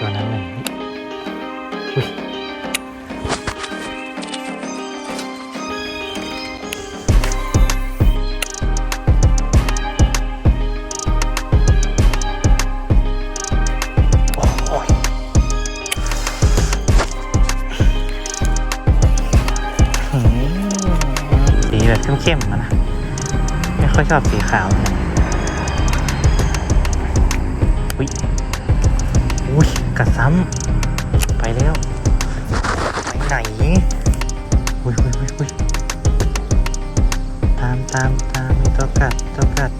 ตัวนั้นมันอุ้ยโอ้ยสีแบบเข้มๆนะ ไม่ค่อยชอบสีขาวเท่ อุ้ยอุ้ยอุ้ยอุ้ยตามตามตามมีตัวกัดตัวกัด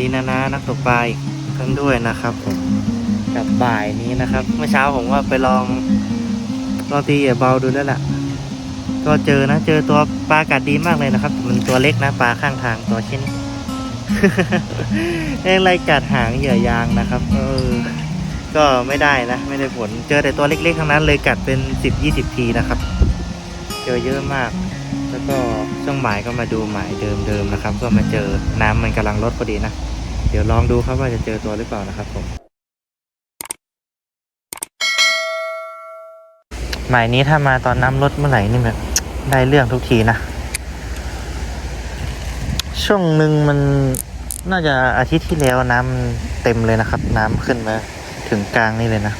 ดีนะนะนักตกปลาอีกท่านด้วยนะครับผมกับบ่ายนี้นะครับ เมื่อเช้าผมว่าไปลองลองตีเหยื่อเบาดูแล้วล่ะ ก็เจอนะ เจอตัวปลากัดดีมากเลยนะครับ มันตัวเล็กนะปลาข้างทางตัวชิ้นเอ้ไรกัดหางเหยื่อยางนะครับ เออ ก็ไม่ได้นะ ไม่ได้ผล เจอแต่ตัวเล็กๆทั้งนั้นเลยกัดเป็นสิบยี่สิบทีนะครับ เจอเยอะมาก แล้วก็ช่วงหมายก็มาดูหมายเดิมๆนะครับ ก็มาเจอน้ำมันกำลังลดพอดีนะ เดี๋ยวลองดูครับว่าจะเจอตัวหรือเปล่านะครับผมหมายนี้ถ้ามาตอนน้ำลดเมื่อไหร่นี่แบบได้เรื่องทุกทีนะ ช่วงหนึ่งมันน่าจะอาทิตย์ที่แล้วน้ำเต็มเลยนะครับ น้ำขึ้นมาถึงกลางนี่เลยนะ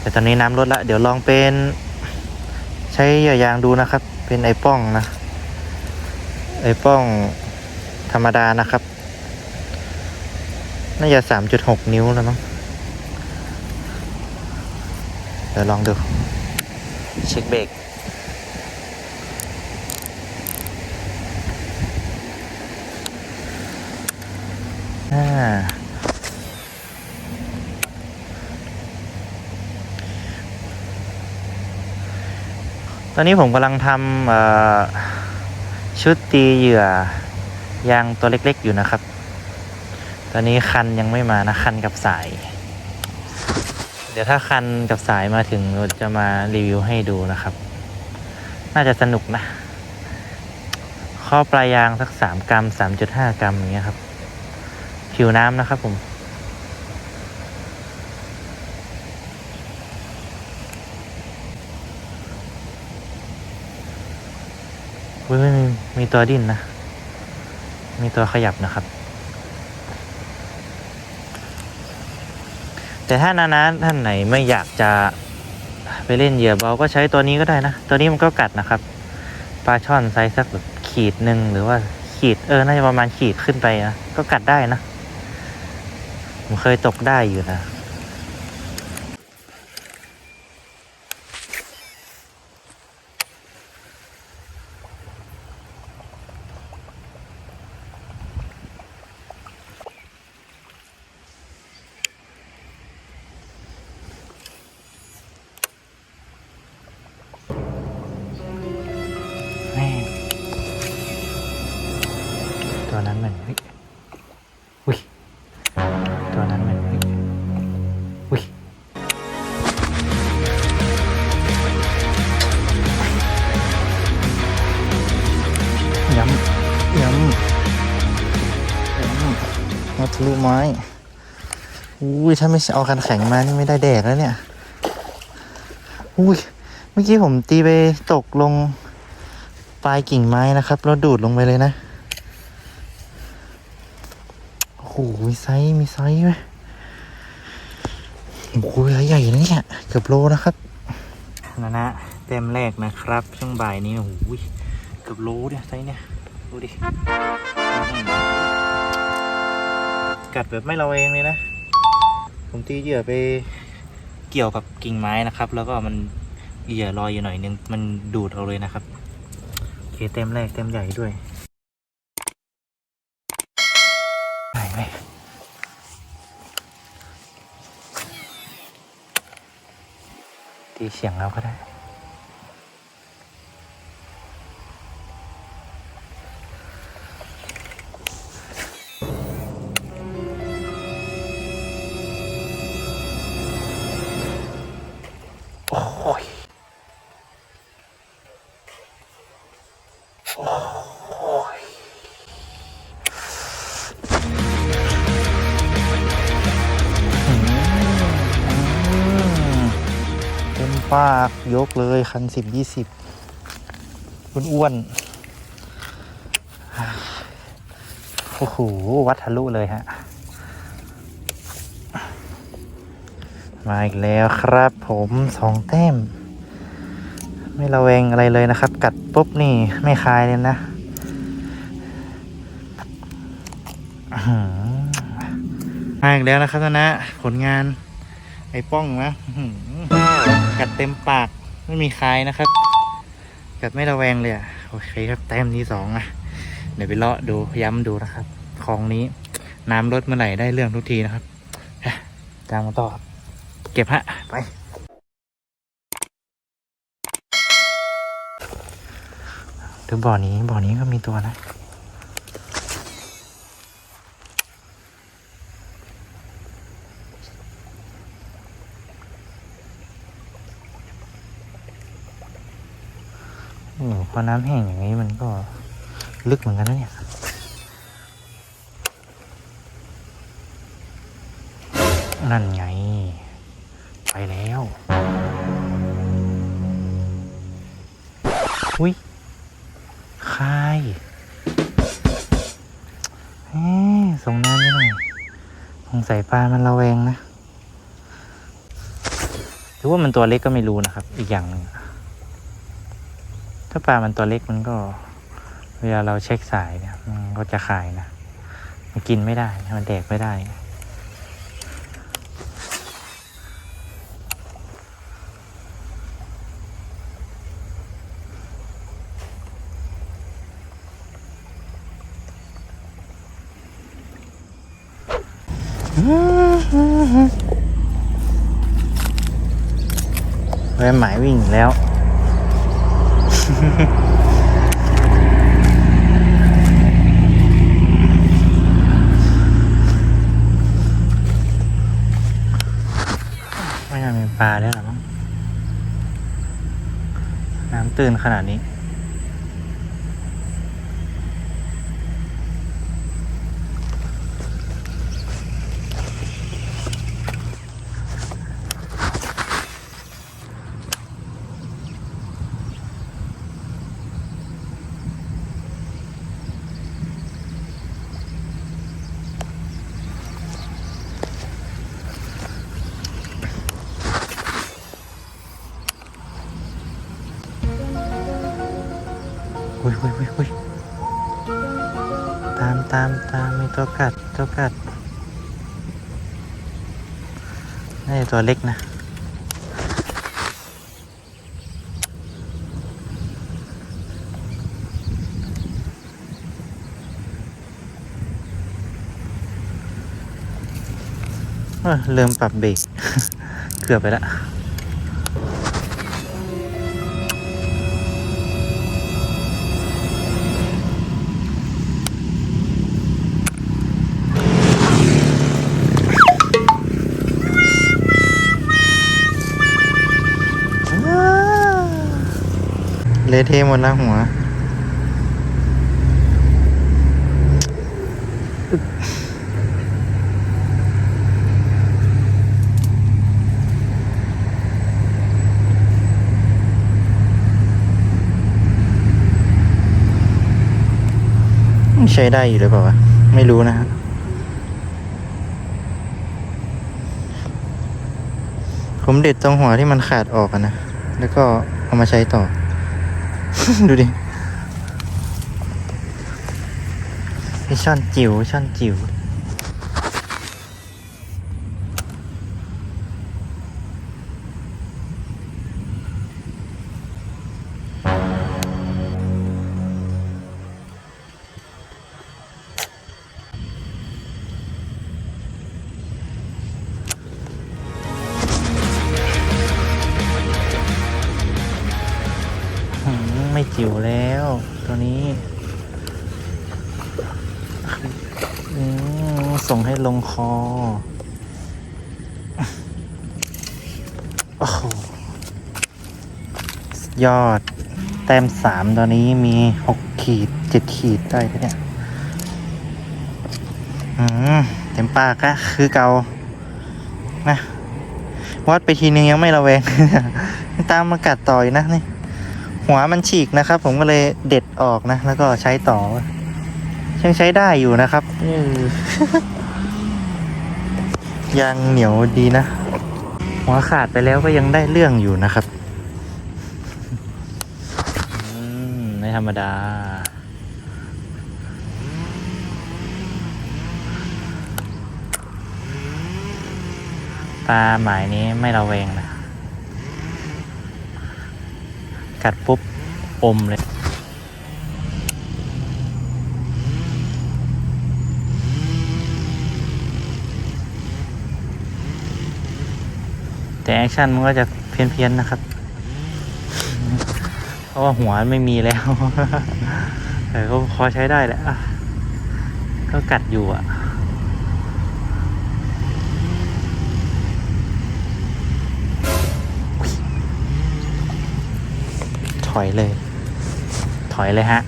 แต่ตอนนี้น้ำลดละ เดี๋ยวลองเป็น ใช้เหยื่อยางดูนะครับ เป็นไอป้องนะ ไอป้องธรรมดานะครับ น่าจะสามจุดหกนิ้วแล้วมั้ง เดี๋ยวลองดู เช็คเบรกอ่าตอนนี้ผมกำลังทำเอ่อชุดตีเหยื่อ ยางตัวเล็กๆอยู่นะครับ ตอนนี้คันยังไม่มานะ คันกับสาย เดี๋ยวถ้าคันกับสายมาถึงเราจะมารีวิวให้ดูนะครับ น่าจะสนุกนะ ข้อปลายยางสักสามกรัมสามจุดห้ากรัมอย่างเงี้ยครับ ผิวน้ำนะครับผมอุ้ยไม่มีมีตัวดิ้นนะ มีตัวขยับนะครับ แต่ถ้านานาท่านไหนไม่อยากจะไปเล่นเหยื่อเบาก็ใช้ตัวนี้ก็ได้นะ ตัวนี้มันก็กัดนะครับปลาช่อนไซส์สักแบบขีดหนึ่งหรือว่าขีดเออน่าจะประมาณขีดขึ้นไปนะก็กัดได้นะผมเคยตกได้อยู่นะำมาทะลุไม้อุ้ยถ้าไม่เอาคันแข็งมานี่ไม่ได้แดกแล้วเนี่ยอุ้ยเมื่อกี้ผมตีไปตกลงปลายกิ่งไม้นะครับ แล้วดูดลงไปเลยนะโอ้โหมีไซส์มีไซส์ไหมโอ้โหใหญ่นะเนี่ยเกือบโลนะครับนะนะเต็มแรกนะครับ ช่วงบ่ายนี้โอ้โหเกือบโลเนี่ยไซส์เนี่ยดูดิ กัดแบบไม่เราเองเลยนะ ผมตีเหยื่อไปเกี่ยวกับกิ่งไม้นะครับ แล้วก็มันเหยื่อลอยอยู่หน่อยนึง มันดูดเอาเลยนะครับโอเคเต็มแรกเต็มใหญ่ด้วยไหนไหมตีเสียงเราก็ได้ ปากยกเลยคันสิบยี่สิบอ้วนๆโอ้โห วัดทะลุเลยฮะ มาอีกแล้วครับผมสองแต้ม ไม่ระแวงอะไรเลยนะครับ กัดปุ๊บนี่ไม่คายเลยนะมาอีกแล้วนะครับนะผลงานไอ้ป้องนะ กัดเต็มปาก ไม่มีคายนะครับ กัดไม่ระแวงเลยอะโอเคครับแต้มที่สองอะเดี๋ยวไปเลาะดูย้ำดูนะครับคลองนี้น้ำลดเมื่อไหร่ได้เรื่องทุกทีนะครับอะตามมาต่อเก็บฮะไปดูบ่อนี้บ่อนี้ก็มีตัวนะ โอ้พอน้ำแห้งอย่างนี้มันก็ลึกเหมือนกันนะเนี่ยนั่นไง ไปแล้วอุ้ยคายเอ๊ะส่งน้ำไปหน่อยสงสัยปลามันระแวงนะหรือว่ามันตัวเล็กก็ไม่รู้นะครับ อีกอย่างนึง ถ้าปลามันตัวเล็กมันก็ เวลาเราเช็คสายเนี่ย มันก็จะคายนะ มันกินไม่ได้ มันแดกไม่ได้แวะหมายวิ่งแล้ว ไม่น่ามีปลาด้วหรอมั้งน้ำตื้นขนาดนี้ ยอุ้ยอุ้ยอุ้ยตามตามตามมีตัวกัดตัวกัดนี่าจะตัวเล็กนะ เออลืมปรับเบรกเกือบไปและ ละเทะหมดแล้วหัวใช้ได้อยู่หรือเปล่าวะไม่รู้นะฮะผมเด็ดตรงหัวที่มันขาดออกนะ แล้วก็เอามาใช้ต่อ ดูดิไอช่อนจิ๋วช่อนจิ๋ว หิวแล้วตัวนี้ส่งให้ลงคอ โอ้โหยอด แต้มสามตอนนี้มีหกขีดเจ็ดขีดได้ปะเนี่ย อืม เต็มปากอะคือเกานะวัดไปทีนึงยังไม่ระแวง ตามมากัดต่อยนะนี่ หัวมันฉีกนะครับ ผมก็เลยเด็ดออกนะ แล้วก็ใช้ต่อยังใช้ได้อยู่นะครับเออยังเหนียวดีนะ หัวขาดไปแล้วก็ยังได้เรื่องอยู่นะครับอืมไม่ธรรมดา ปลาหมายนี้ไม่ระแวงนะ กัดปุ๊บ อมเลย แต่แอคชั่นมันก็จะเพี้ยนๆนะครับ เพราะว่าหัวไม่มีแล้วแต่ก็พอใช้ได้แหละก็กัดอยู่อะ อยเลย ถอยเลยฮะ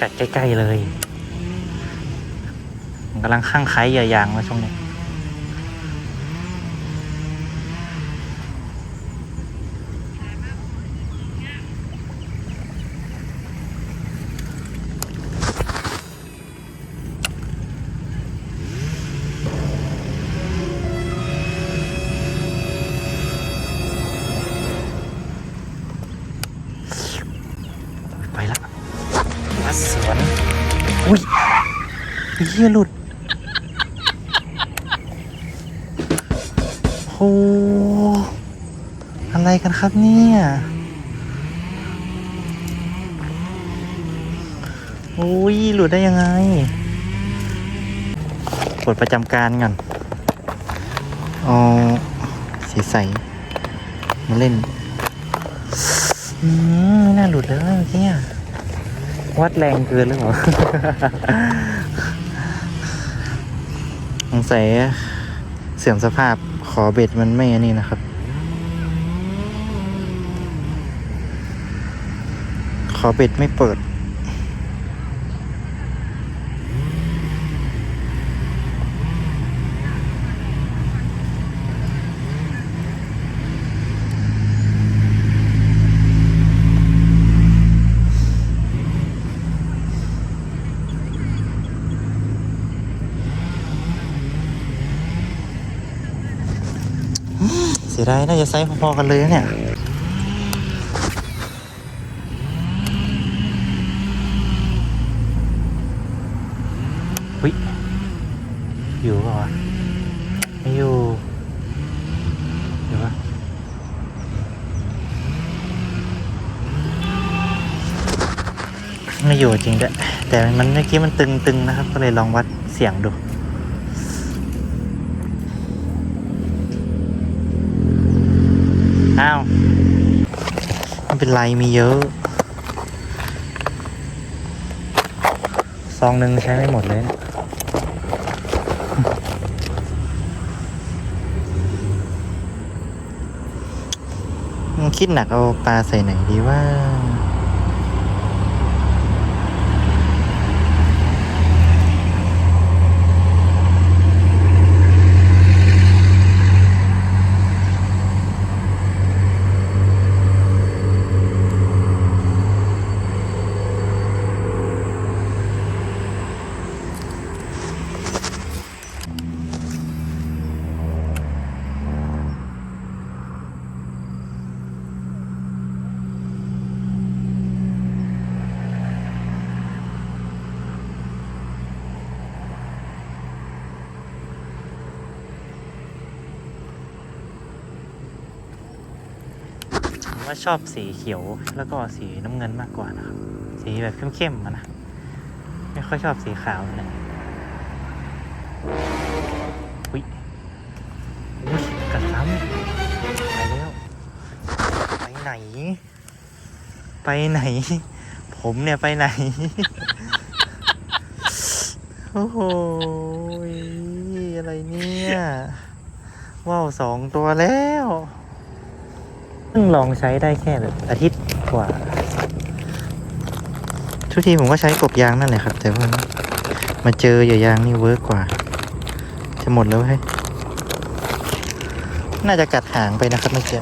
กัดใกล้ ๆ เลยกำลังข้างไคล้เหยอะยางมาช่วงนี้ ฮียหลุดโหอะไรกันครับเนี่ย โอ้ย หลุดได้ยังไงกดประจำการก่อนเอาสีใส มาเล่น อืมไม่น่าหลุดเลยเมื่อกี้วัดแรงเกินหรือเปล่า สงสัยเสื่อมสภาพขอเบ็ดมันไม่อนี่นะครับ ขอเบ็ดไม่เปิด สียดายน่าจะไซส์พอๆกันเลยนะเนี่ย วิอยู่เปล่าวะไม่อยู่อยู่ปะไม่อยู่จริงด้วยแต่มันเมื่อกี้มันตึงๆนะครับ ก็เลยลองวัดเสียงดู อ้าวไม่เป็นไรมีเยอะ ซองหนึ่งใช้ไม่หมดเลยคิดหนักเอาปลาใส่ไหนดีว่า ว่าชอบสีเขียวแล้วก็สีน้ำเงินมากกว่านะครับ สีแบบเข้มๆอะนะ ไม่ค่อยชอบสีขาวเลยอุ้ยอุ้ยกระซ้ำไปแล้ว ไปไหน ไปไหน ผมเนี่ยไปไหน โอ้โห อะไรเนี่ย ว้าวสองตัวแล้ว พิ่งลองใช้ได้แค่แบบอาทิตย์กว่า ทุกทีผมก็ใช้กบยางนั่นแหละครับ แต่ว่ามาเจอเหยื่อยางนี่เวิร์กกว่า จะหมดแล้วเฮ้ยน่าจะกัดหางไปนะครับเมื่อกี้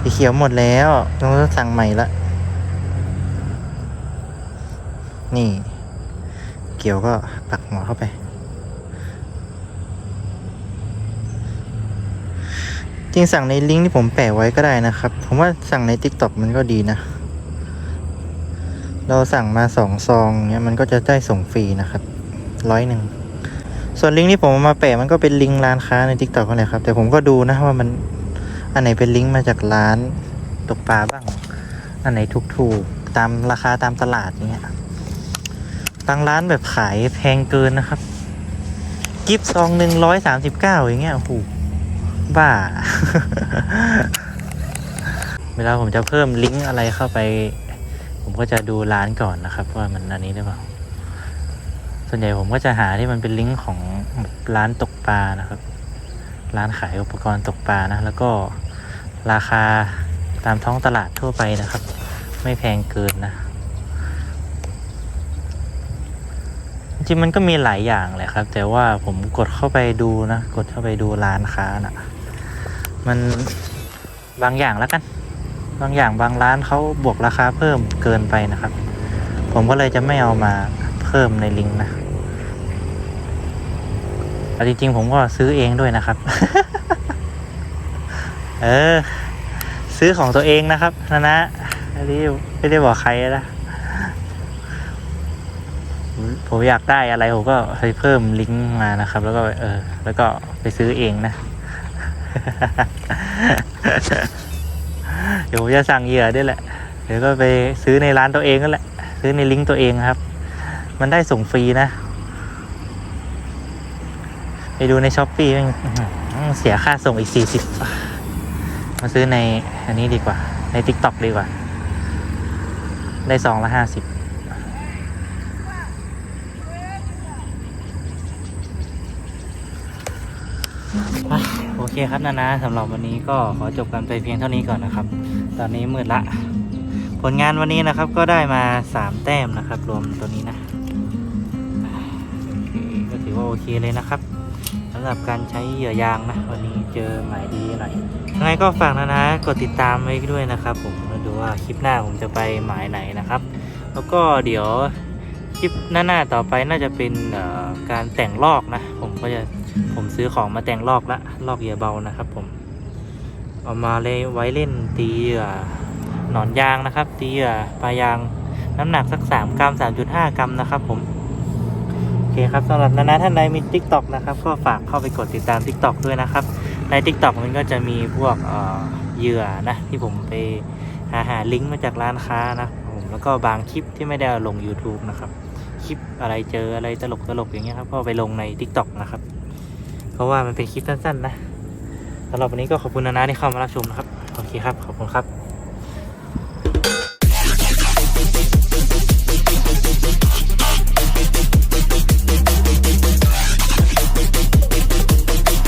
สีเขียวหมดแล้วต้องสั่งใหม่ละนี่ เกี่ยวก็ปักหัวเข้าไป จริงสั่งในลิงก์ที่ผมแปะไว้ก็ได้นะครับ ผมว่าสั่งใน TikTok มันก็ดีนะ เราสั่งมาสองซองเนี้ยมันก็จะได้ส่งฟรีนะครับร้อยหนึ่งส่วนลิงก์ที่ผมมาแปะมันก็เป็นลิงก์ร้านค้าใน TikTok นั่นแหละครับ แต่ผมก็ดูนะว่ามันอันไหนเป็นลิงก์มาจากร้านตกปลาบ้าง อันไหนถูกๆตามราคาตามตลาดเนี้ยบางร้านแบบขายแพงเกินนะครับ กิฟซองหนึ่งร้อยสามสิบเก้าอย่างเงี้ยโอ้โห บ้า เวลาผมจะเพิ่มลิงก์อะไรเข้าไป ผมก็จะดูร้านก่อนนะครับ ว่ามันอันนี้หรือเปล่า ส่วนใหญ่ผมก็จะหาที่มันเป็นลิงก์ของร้านตกปลานะครับ ร้านขายอุปกรณ์ตกปลานะ แล้วก็ราคาตามท้องตลาดทั่วไปนะครับ ไม่แพงเกินนะจริงมันก็มีหลายอย่างแหละครับ แต่ว่าผมกดเข้าไปดูนะ กดเข้าไปดูร้านค้านะ มันบางอย่างแล้วกัน บางอย่างบางร้านเขาบวกราคาเพิ่มเกินไปนะครับ ผมก็เลยจะไม่เอามาเพิ่มในลิงก์นะแต่จริงๆ ผมก็ซื้อเองด้วยนะครับ เออ ซื้อของตัวเองนะครับนะนะไม่ได้ไม่ได้บอกใครนะผมอยากได้อะไรผมก็ไปเพิ่มลิงก์มานะครับ แล้วก็เออ แล้วก็ไปซื้อเองนะ เดี๋ยวผมจะสั่งเหยื่อด้วยแหละ เดี๋ยวก็ไปซื้อในร้านตัวเองก็แหละ ซื้อในลิงก์ตัวเองครับ มันได้ส่งฟรีนะ ไปดูในช้อปปี้เสียค่าส่งอีกสี่สิบมาซื้อในอันนี้ดีกว่า ในทิกตอกดีกว่า ได้ซองละห้าสิบอะโอเคครับนานาสำหรับวันนี้ก็ขอจบกันไปเพียงเท่านี้ก่อนนะครับ ตอนนี้มืดละ ผลงานวันนี้นะครับก็ได้มา 3 แต้มนะครับ รวมตัวนี้นะก็ถือว่าโอเคเลยนะครับสำหรับการใช้เหยื่อยางนะ วันนี้เจอหมายดีหน่อยยังไงก็ฝากนะนะกดติดตามไว้ด้วยนะครับ ผมมาดูว่าคลิปหน้าผมจะไปหมายไหนนะครับ แล้วก็เดี๋ยวคลิปหน้าๆต่อไปน่าจะเป็นการแต่งลอกนะ ผมก็จะ ผมซื้อของมาแต่งลอกละลอกเหยื่อเบานะครับผม เอามาเลยไว้เล่นตีเหยื่อหนอนยางนะครับ ตีเหยื่อปลายางน้ำหนักสัก 3 กรัม 3.5 กรัมนะครับผม โอเคครับสำหรับนานาท่านใดมี Tik t o อกนะครับ ก็ฝากเข้าไปกดติดตาม Tik t o อกด้วยนะครับ ใน Tik t o อกมันก็จะมีพวกเอ่อเหยื่อนะที่ผมไปหาหาลิงก์มาจากร้านค้านะผมแล้วก็บางคลิปที่ไม่ได้ลง YouTube นะครับ คลิปอะไรเจออะไรตลกตลกๆอย่างเงี้ยครับก็ไปลงใน Tik t o อกนะครับ เพราะว่ามันเป็นคลิปสั้นๆนะสำหรับวันนี้ก็ขอบคุณนะนะที่เข้ามารับชมนะครับ โอเคครับ ขอบคุณครับ